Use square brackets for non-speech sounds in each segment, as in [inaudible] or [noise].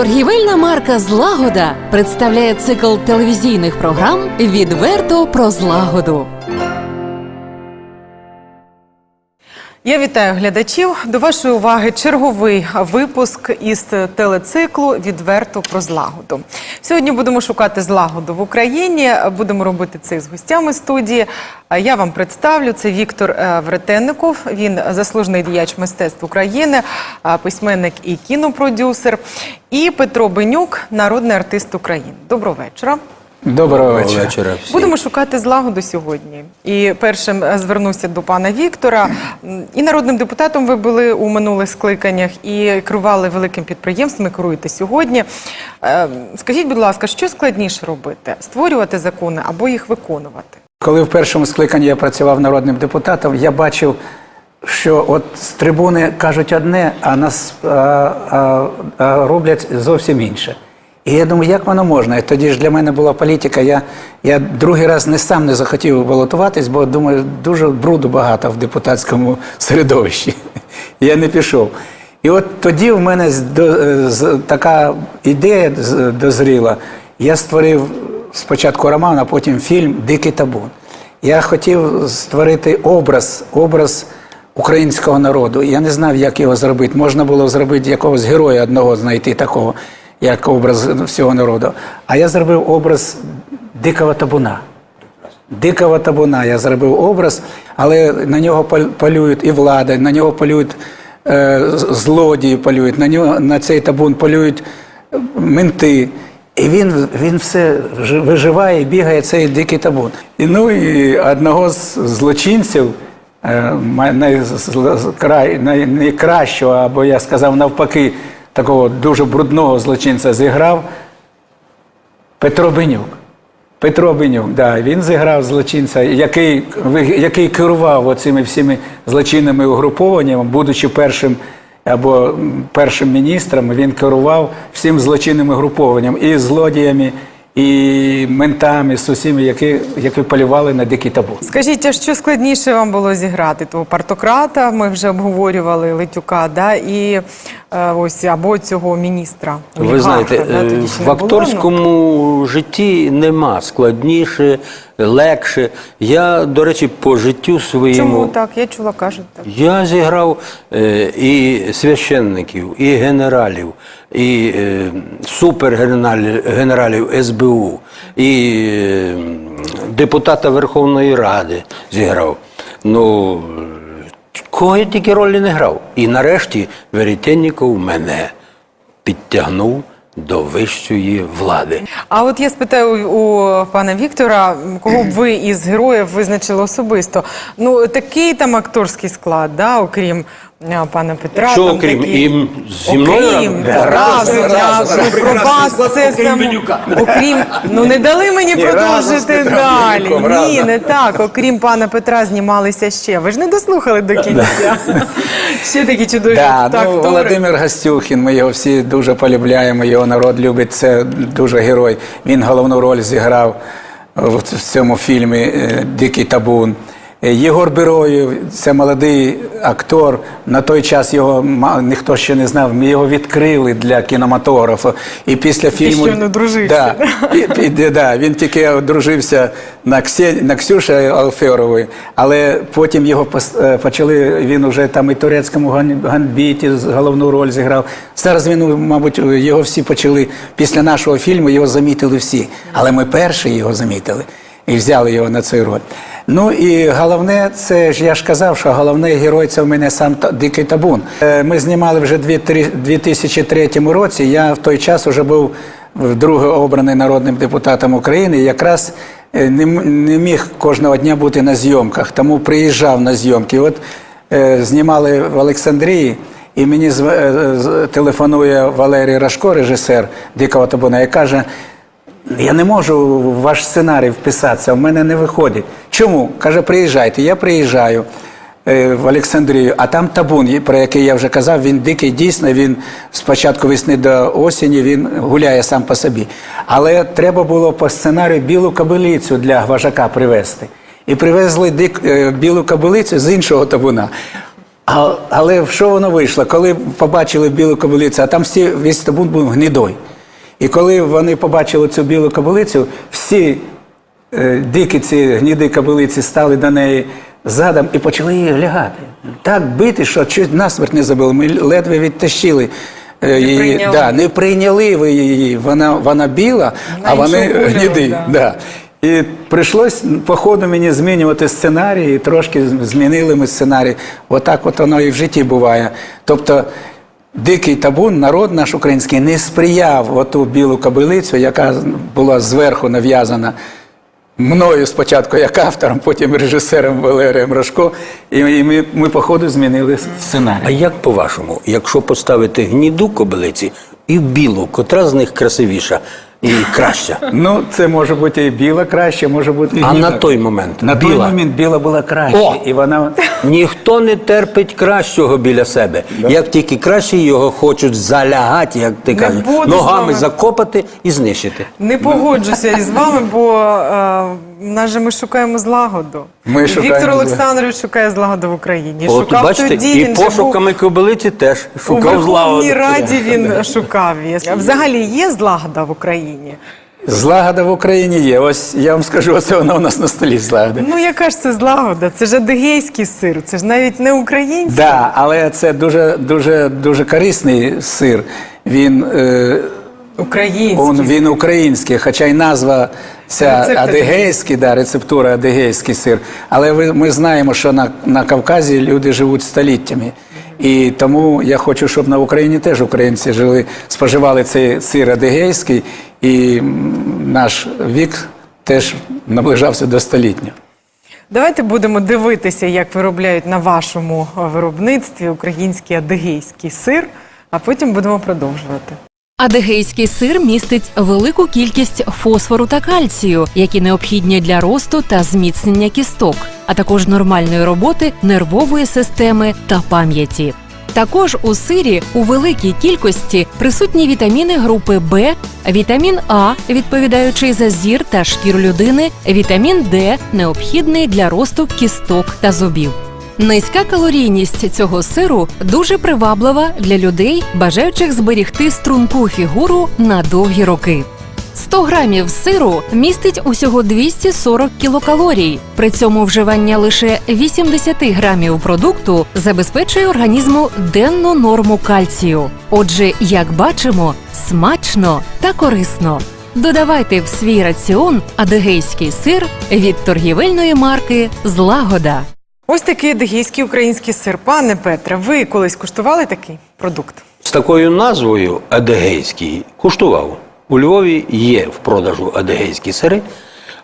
Торгівельна марка Злагода представляє цикл телевізійних програм Відверто про злагоду. Я вітаю глядачів. До вашої уваги черговий випуск із телециклу Відверто про злагоду. Сьогодні будемо шукати злагоду в Україні. Будемо робити це з гостями студії. Я вам представлю це Віктор е, Вретенников. Він заслужений діяч мистецтв України, е, письменник і кінопродюсер. І Петро Бенюк, народний артист України. Доброго вечора. Доброго вечора. вечора. всім. Будемо шукати злагоду сьогодні. І першим е, звернуся до пана Віктора. І народним депутатом ви були у минулих скликаннях, і керували великим підприємством, і керуєте сьогодні. Е, Скажіть, будь ласка, що складніше робити? Створювати закони або їх виконувати? Коли в першому скликанні я працював народним депутатом, я бачив, що от з трибуни кажуть одне, а нас а, а, а роблять зовсім інше. І я думаю, як воно можна? І тоді ж для мене була політика. Я, я другий раз не сам не захотів балотуватись, бо думаю, дуже бруду багато в депутатському [laughs] середовищі. Я не пішов. І от тоді в мене е, така ідея дозріла. Я створив спочатку роман, а потім фільм Дикий табун. Я хотів створити образ, образ українського народу. Я не знав, як його зробити. Можна було зробити якогось героя одного знайти такого, як образ всього народу. А я зробив образ дикого табуна. Дикого табуна я зробив образ, але на нього полюють і влада, на нього полюють е, злодії, полюють, на нього на цей табун полюють е, менти. І він, він все жи- виживає, бігає цей дикий табун. І, ну і одного з злочинців, е, най- край- най- найкращого, або я сказав навпаки, такого дуже брудного злочинця зіграв Петро Бенюк. Петро Бенюк, да, він зіграв злочинця, який, який керував оцими всіми злочинними угрупованнями, будучи першим або першим міністром, він керував всім злочинним угрупованням і злодіями, і ментами, з усіми, які, які полювали на дикий табун. Скажіть, а що складніше вам було зіграти? Того партократа ми вже обговорювали Литюка, да? і ось або цього міністра. Ви знаєте, да? е, в не було, ну. акторському житті нема складніше, легше. Я, до речі, по життю своєму. Чому так? Я чула, кажуть так. Я зіграв е, і священників, і генералів, і е, супергенералів СБУ, і е, депутата Верховної Ради зіграв. Ну, е, кого я тільки ролі не грав. І нарешті Веретенніков мене підтягнув до вищої влади. А от я спитаю у, пана Віктора, кого б ви із героїв визначили особисто? Ну, такий там акторський склад, да, окрім пана Петра. Що там окрім? такі- І зі мною Окрім, разом? разом, Разом, дякую, про вас це само. Окрім, ну не дали мені Ні, разом з продовжити Петром далі. Бенюком, Ні, разом. не так. Окрім пана Петра знімалися ще. Ви ж не дослухали до кінця. Ще такі чудові Да, ну, актори. Володимир Гастюхін, ми його всі дуже полюбляємо, його народ любить, це дуже герой. Він головну роль зіграв в цьому фільмі е, Дикий табун. Е, Єгор Біроєв, це молодий актор. На той час його ніхто ще не знав. Ми його відкрили для кінематографу. І після фільму дружився, Да, і, і, да, він тільки одружився на, Ксі, на Ксюші Алферової, але потім його е, почали, він вже там і турецькому ган- ганбіті головну роль зіграв. Зараз він, мабуть, його всі почали, після нашого фільму його замітили всі. Але ми перші його замітили і взяли його на цю роль. Ну і головне, це ж я ж казав, що головний герой це в мене сам Дикий Табун. Е, Ми знімали вже дві- 2003 році. Я в той час вже був вдруге обраний народним депутатом України. Якраз е, не, міг кожного дня бути на зйомках, тому приїжджав на зйомки. От е, знімали в Олександрії. І мені телефонує Валерій Рашко, режисер Дикого табуна, і каже: я не можу в ваш сценарій вписатися, в мене не виходить. Чому? Каже, приїжджайте. Я приїжджаю е, в Олександрію, а там табун, про який я вже казав, він дикий, дійсно, він з початку весни до осені він гуляє сам по собі. Але треба було по сценарію білу кабелицю для гважака привезти. І привезли дик, е, білу кабелицю з іншого табуна. А, але що воно вийшло? Коли побачили білу кобилицю, а там всі весь табун був гнідой. І коли вони побачили цю білу кобилицю, всі е, дикі ці гніди кобилиці стали до неї задом і почали її лягати. Так бити, що чуть насмерть не забили. Ми ледве відтащили. е, її. прийняли. Да, не прийняли ви її. Вона, вона біла, а Вона вони іншого гніди. да. Да. І прийшлось по ходу мені змінювати сценарій, і трошки змінили ми сценарій. Отак от воно і в житті буває. Тобто дикий табун, народ наш український, не сприяв оту білу кобилицю, яка була зверху нав'язана мною спочатку як автором, потім режисером Валерієм Рожко. І ми, ми по ходу змінили сценарій. А як по-вашому, якщо поставити гніду кобилиці і білу, котра з них красивіша і краща? Ну, це може бути і біла краще, може бути і А на той момент на той біла? момент біла була краще. О! І вона Ніхто не терпить кращого біля себе. Як тільки краще його хочуть залягати, як ти Не кажеш, буду з ногами вами. закопати і знищити. Не погоджуся із вами, бо е, нас же ми шукаємо злагоду. Ми шукаємо Віктор злагоду. Олександрович шукає злагоду в Україні. От шукав бачите, тоді, і він же був пошуками кобилиці теж у шукав Верховній злагоду. Раді він [laughs] шукав її. А Взагалі є злагода в Україні? Злагода в Україні є. Ось я вам скажу, оце вона у нас на столі злагода. Ну яка ж це злагода? Це ж адигейський сир, це ж навіть не український. Да, але це дуже дуже дуже корисний сир. Він, е, Український. он, він український, хоча й назва ця адигейський, да, рецептура адигейський сир. Але ви, ми знаємо, що на, на Кавказі люди живуть століттями. І тому я хочу, щоб на Україні теж українці жили, споживали цей сир адигейський, і наш вік теж наближався до столітнього. Давайте будемо дивитися, як виробляють на вашому виробництві український адигейський сир, а потім будемо продовжувати. Адегейський сир містить велику кількість фосфору та кальцію, які необхідні для росту та зміцнення кісток, а також нормальної роботи нервової системи та пам'яті. Також у сирі у великій кількості присутні вітаміни групи Б, вітамін А, відповідаючий за зір та шкіру людини, вітамін Д, необхідний для росту кісток та зубів. Низька калорійність цього сиру дуже приваблива для людей, бажаючих зберігти струнку фігуру на довгі роки. 100 грамів сиру містить усього 240 кілокалорій. При цьому вживання лише 80 грамів продукту забезпечує організму денну норму кальцію. Отже, як бачимо, смачно та корисно. Додавайте в свій раціон адегейський сир від торгівельної марки Злагода. Ось такий адигейський український сир. Пане Петре, ви колись куштували такий продукт? З такою назвою адегейський куштував. У Львові є в продажу адегейські сири,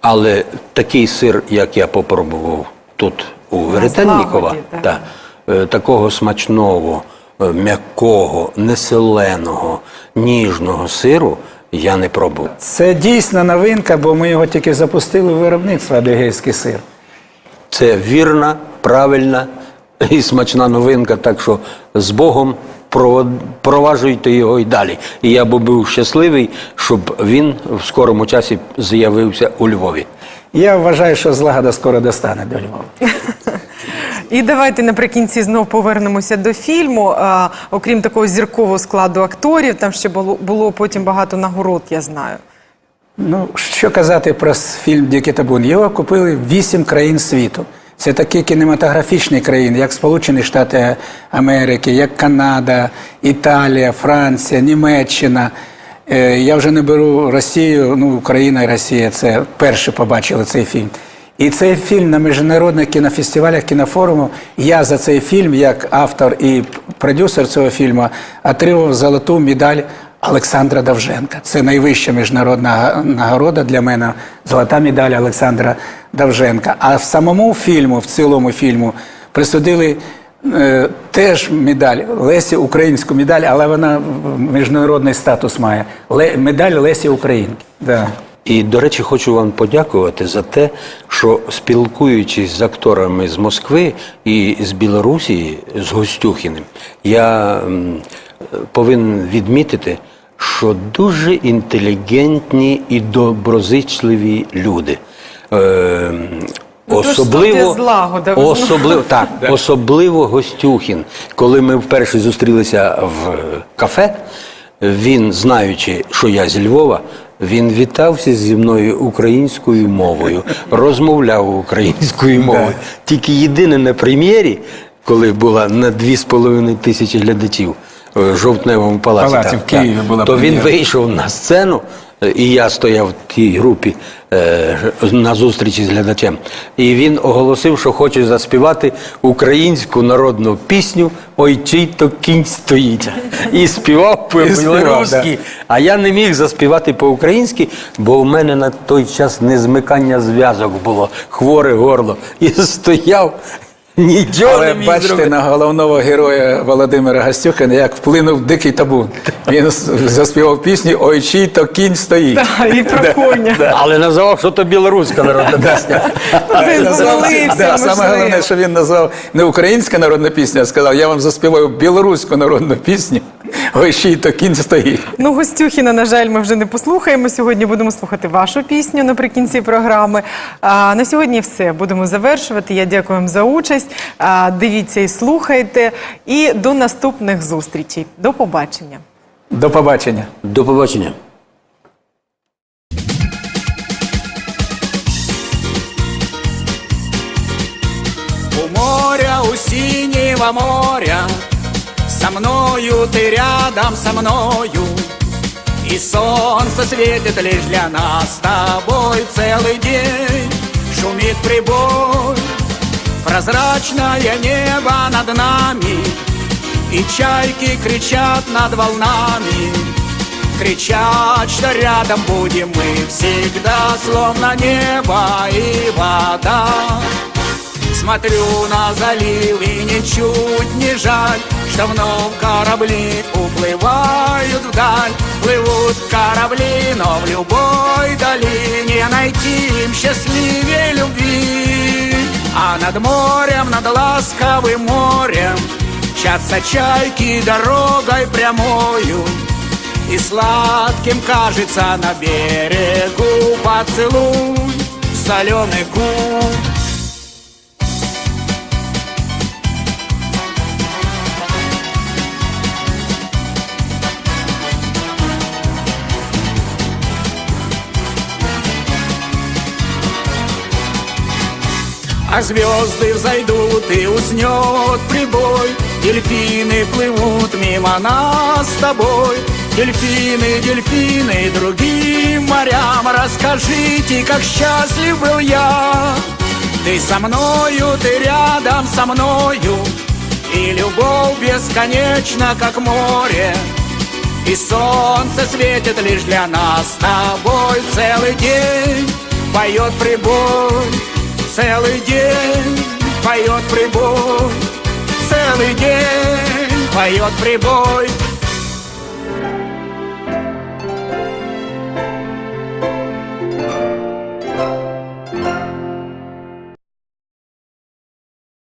але такий сир, як я попробував тут у Веретеннікова, та, е, такого смачного, е, м'якого, неселеного, ніжного сиру я не пробував. Це дійсно новинка, бо ми його тільки запустили в виробництво адигейський сир. Це вірна, правильна і смачна новинка. Так що з Богом проваджуйте його і далі. І я би був щасливий, щоб він в скорому часі з'явився у Львові. Я вважаю, що злагода скоро достане до Львова. [laughs] І давайте наприкінці знов повернемося до фільму. А, окрім такого зіркового складу акторів, там ще було, було потім багато нагород, я знаю. Ну, що казати про фільм Дикий табун? Його купили вісім країн світу. Це такі кінематографічні країни, як Сполучені Штати Америки, як Канада, Італія, Франція, Німеччина. Е, Я вже не беру Росію, ну Україна і Росія це перші побачили цей фільм. І цей фільм на міжнародних кінофестивалях, кінофоруму. Я за цей фільм, як автор і продюсер цього фільму, отримав золоту медаль Олександра Давженка. Це найвища міжнародна нагорода для мене. Золота медаль Олександра Давженка. А в самому фільму, в цілому фільму, присудили е, теж медаль Лесі, українську медаль, але вона міжнародний статус має. Медаль Лесі Українки. Да. І, до речі, хочу вам подякувати за те, що спілкуючись з акторами з Москви і з Білорусі, з Гостюхіним, я повинен відмітити, що дуже інтелігентні і доброзичливі люди. Е, Ну, Особливо, «Злагода», особливо, [laughs] так, особливо Гостюхін. Коли ми вперше зустрілися в кафе, він, знаючи, що я зі Львова, він вітався зі мною українською мовою, розмовляв українською мовою. Тільки єдине на прем'єрі, коли була на 2,5 тисячі глядачів жовтневому палаці, Палаці, так, в Києві так, була то він вийшов на сцену, е, і я стояв в тій групі е, на зустрічі з глядачем. І він оголосив, що хоче заспівати українську народну пісню Ой, чий то кінь стоїть. І співав І співав, по-білоруськи. А я не міг заспівати по-українськи, бо в мене на той час незмикання зв'язок було, хворе горло. І стояв, нічого Але не міг бачите зробити. на головного героя Володимира Гастюхина, як вплинув дикий табун. Він заспівав пісню Ой, чий то кінь стоїть. Так, і [laughs] про коня. Але називав, що то білоруська народна пісня. [laughs] Він Назвав- да, Саме можливо. головне, що він назвав не українська народна пісня, а сказав, я вам заспіваю білоруську народну пісню. [laughs] Ой, чий то кінь стоїть. Ну, Гостюхіна, на жаль, ми вже не послухаємо. Сьогодні будемо слухати вашу пісню наприкінці програми. А, на сьогодні все. Будемо завершувати. Я дякую вам за участь. Дивіться і слухайте. І до наступних зустрічей. До побачення. До побачення. До побачення. У моря, у синего моря Со мною ты рядом со мною И солнце светит лишь для нас с тобой Целый день шумит прибой Прозрачное небо над нами И чайки кричат над волнами. Кричат, что рядом будем мы всегда Словно небо и вода. Смотрю на залив и ничуть не жаль Что вновь корабли уплывают вдаль. Плывут корабли, но в любой долине Найти им счастливее любви А над морем, над ласковым морем Мчатся чайки дорогой прямою И сладким кажется на берегу Поцелуй соленый губ А звезды взойдут и уснет прибой. Дельфины плывут мимо нас с тобой. Дельфины, дельфины, другим морям Расскажите, как счастлив был я. Ты со мною, ты рядом со мною И любовь бесконечна, как море. И солнце светит лишь для нас с тобой Целый день. Поет прибой Целый день поет прибой. Целый день поет прибой